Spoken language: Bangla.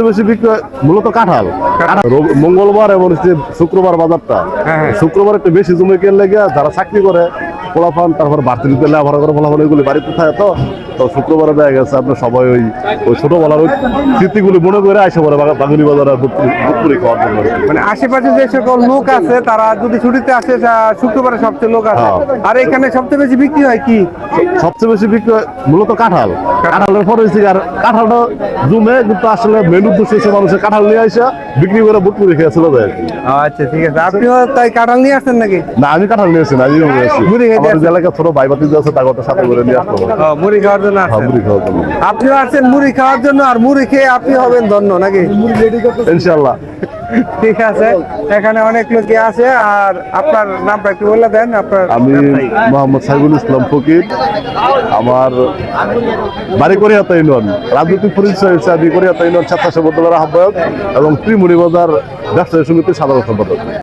সবচেয়ে বেশি বিক্রি হয় মূলত কাঁঠাল। মঙ্গলবার এবং শুক্রবার বাজারটা। হ্যাঁ, হ্যাঁ। শুক্রবার একটু বেশি জমি কেন লেগে যারা চাকরি করে ফলাফল তারপর বাড়তি দিতে লেবার করে পোলাপান এগুলি বাড়িতে থাকে তো তো শুক্রবারে দেখা গেছে আপনার সবাই ওই ওই ছোটবেলার ওই স্মৃতিগুলি মনে করে আসে পরে বাগুনি বাজারে দুপুরি খাওয়ার জন্য মানে আশেপাশে যে সকল লোক আছে তারা যদি ছুটিতে আসে শুক্রবারে সবচেয়ে লোক আছে। হ্যাঁ। আর এখানে সবচেয়ে বেশি বিক্রি হয় কি? সবচেয়ে বেশি বিক্রি হয় মূলত কাঁঠাল। কাঁঠালের পরে আর কাঁঠালটা জমে কিন্তু আসলে মেন উদ্দেশ্য হচ্ছে মানুষের কাঁঠাল নিয়ে আসে বিক্রি করে বুট করে খেয়ে চলে যায় আচ্ছা ঠিক আছে। আপনিও তাই কাঁঠাল নিয়ে আসছেন নাকি? না আমি কাঁঠাল নিয়েছি না আমি নিয়ে আসি আমাদের আসছেন? ছোট ভাই বাতি আছে তাকে সাথে করে নিয়ে আসতে হবে। মুড়ি খাওয়ার জন্য হ্যাঁ, আসছেন মুড়ি খাওয়ার জন্য। আপনিও আসছেন মুড়ি খাওয়ার জন্য আর মুড়ি খেয়ে আপনি হবেন ধন্য নাকি? ইনশাল্লাহ ঠিক আছে এখানে অনেক লোকই আছে আর আপনার নামটা একটু বলে দেন আপনার আমি মোহাম্মদ সাইবুল ইসলাম ফকির আমার বাড়ি করিয়াতা ইউনিয়ন রাজনৈতিক পরিচয় হচ্ছে আমি করিয়াতা ইউনিয়ন স্বেচ্ছাসেবক দলের আহ্বায়ক এবং ত্রিমুড়ি বাজার ব্যবসায়ী সমিতির সাধারণ সম্পাদক।